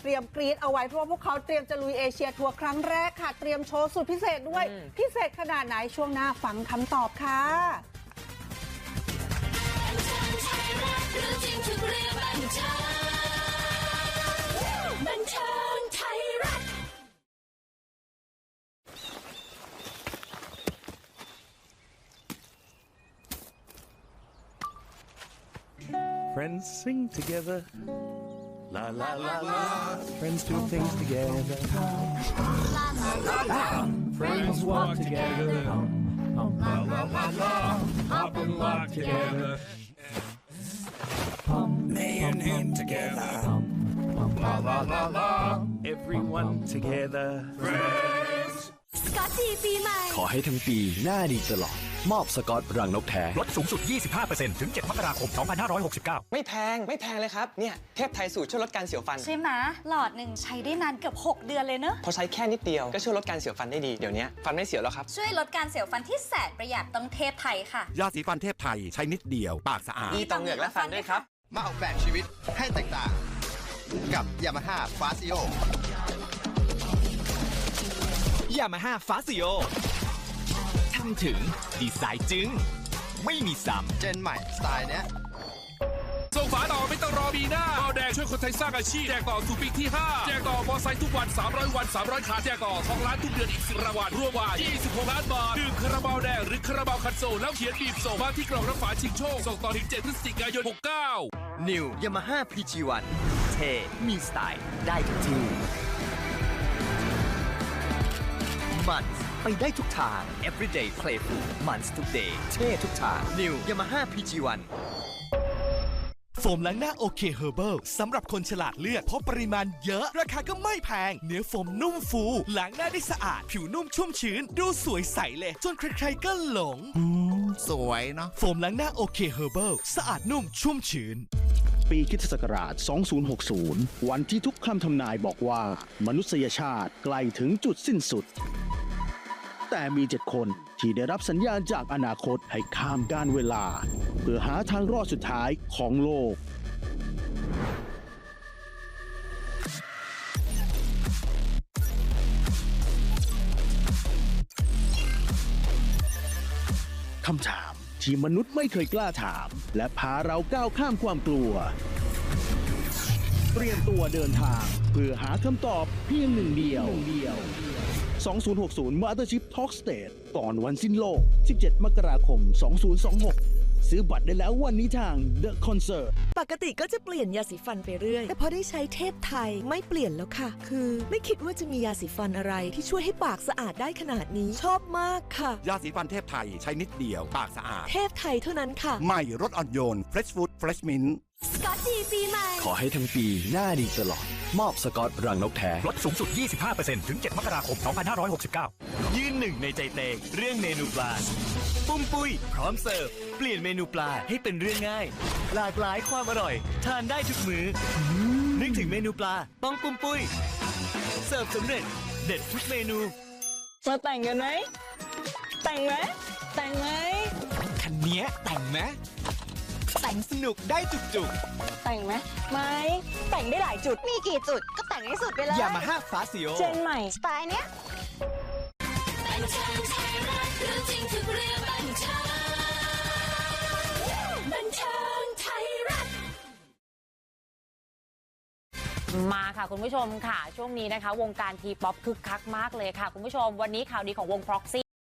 เตรียมกรี๊ดเอาไว้เพราะว่าพวกเขาเตรียมจะลุยเอเชียทัวร์ครั้งแรกค่ะ เตรียมโชว์สุดพิเศษด้วย พิเศษขนาดไหนช่วงหน้าฟังคำตอบค่ะรู้จริงทุกเรื่องบันเทิงบันเทิงไทยรัฐ Friends sing together. La la la la. Friends do things together. La la la la. Friends walk together. La la la la. Hop and lock together. Hand in hand together. La la la la. Everyone together. ส กอตดีปีใหม่ ขอให้ทั้งปีหน้าดีตลอด มอบสกอตรังนกแท้ลดสูงสุด 25%ถึง 7 มกราคม 2569 ไม่แพง ไม่แพงเลยครับ เนี่ย เทพไทยสูตรช่วยลดการเสียวฟัน ใช่ไหมหลอดหนึ่งใช้ได้นานเกือบ 6 เดือนเลยเนอะพอใช้แค่นิดเดียวก็ช่วยลดการเสียวฟันได้ดี เดี๋ยวนี้ฟันไม่เสียวแล้วครับ ช่วยลดการเสียวฟันที่แสนประหยัดต้องเทพไทยค่ะ ยาสีฟันเทพไทยใช้นิดเดียว ปากสะอาดดีต่อเหงือกและฟันด้วยครับ มาออกแบบชีวิตให้แตกต่าง กับ Yamaha f a s i o ยามาฮ่าฟาซิโอทำถึงดีไซน์จึง ไม่มีซ้ำเจนใหม่ สไตล์เนี้ย ส่งฝาต่อไม่ต้องรอปีหน้าเบาแดงช่วยคนไทยสร้างอาชีพ แจกต่อสู่ปีที่ 5 แจกต่อมอไซค์ทุกวัน 300 วัน 300ขาแจกต่อทองล้านทุกเดือนอีก10รางวัลรวมกว่า26ล้านบาทดื่มคาราบาวแดงหรือคาราบาวคันโซลแล้วเขียนบีบส่งมาที่กล่องรับฝาชิงโชค ส่งต่อถึง7พฤศจิกายน 69 New Yamaha PG1 เท่มีสไตล์ ได้ทุกที่ มันไปได้ทุกทาง Everyday Playful มันทุก day เท่ทุกทาง New Yamaha PG1 โฟมล้างหน้าโอเคเฮอร์เบิลสำหรับคนฉลาดเลือก เพราะปริมาณเยอะ ราคาก็ไม่แพง เนื้อโฟมนุ่มฟู ล้างหน้าได้สะอาด ผิวนุ่มชุ่มชื้น ดูสวยใสเลย จนใครๆก็หลง สวยเนาะโฟมล้างหน้าโอเคเฮอร์เบิลสะอาดนุ่มชุ่มชื้น ปีคริสตศักราช 2060 วันที่ทุกคำทำนายบอกว่า มนุษยชาติใกล้ถึงจุดสิ้นสุด แต่มีเจ็ดคนที่ได้รับสัญญาณจากอนาคตให้ข้ามการเวลา เพื่อหาทางรอดสุดท้ายของโลก คำถามที่มนุษย์ไม่เคยกล้าถาม และพาเราก้าวข้ามความกลัว เตรียมตัวเดินทาง เพื่อหาคำตอบเพียงหนึ่งเดียว 2060 Mothership Talk Stage ก่อนวันสิ้นโลก 17 มกราคม 2026 ซื้อบัตรได้แล้ววันนี้ทาง The Concert ปกติก็จะเปลี่ยนยาสีฟันไปเรื่อย แต่พอได้ใช้เทพไทยไม่เปลี่ยนแล้วค่ะ คือไม่คิดว่าจะมียาสีฟันอะไรที่ช่วยให้ปากสะอาดได้ขนาดนี้ ชอบมากค่ะ ยาสีฟันเทพไทยใช้นิดเดียว ปากสะอาด เทพไทยเท่านั้นค่ะ ใหม่รสอ่อนโยน Fresh Food Fresh Mint สกอตดีปีใหม่ ขอให้ทั้งปีหน้าดีตลอด มอบสกอตรังนกแท้ลดสูงสุด 25%ถึง 7 มกราคม 2569 ยืนหนึ่งในใจเตงเรื่องเมนูปลา ปุ้มปุ้ย พร้อมเสิร์ฟ เปลี่ยนเมนูปลาให้เป็นเรื่องง่าย หลากหลายความอร่อย ทานได้ทุกมืออนึกถึงเมนูปลา ต้องปุ้มปุ้ย เสิร์ฟสำเร็จ เด็ดทุกเมนูมาแต่งกันไหม แต่งไหม แต่งไหมคันเนี้ยแต่งไหมแต่งสนุกได้จุกแต่งไหมไม่ แต่งได้หลายจุด มีกี่จุดก็แต่งให้สุดไปเลยๆยามาฮ่าฟาซิโอเจนใหม่ สไตล์เนี้ยบันเทิงไทยรัฐรู้จริงทุกเรื่องบันเทิงบันเทิงไทยรัฐมาค่ะคุณผู้ชมค่ะ ช่วงนี้นะคะ วงการทีป๊อปคึกคักมากเลยค่ะ คุณผู้ชมวันนี้ข่าวดีของวง Proxy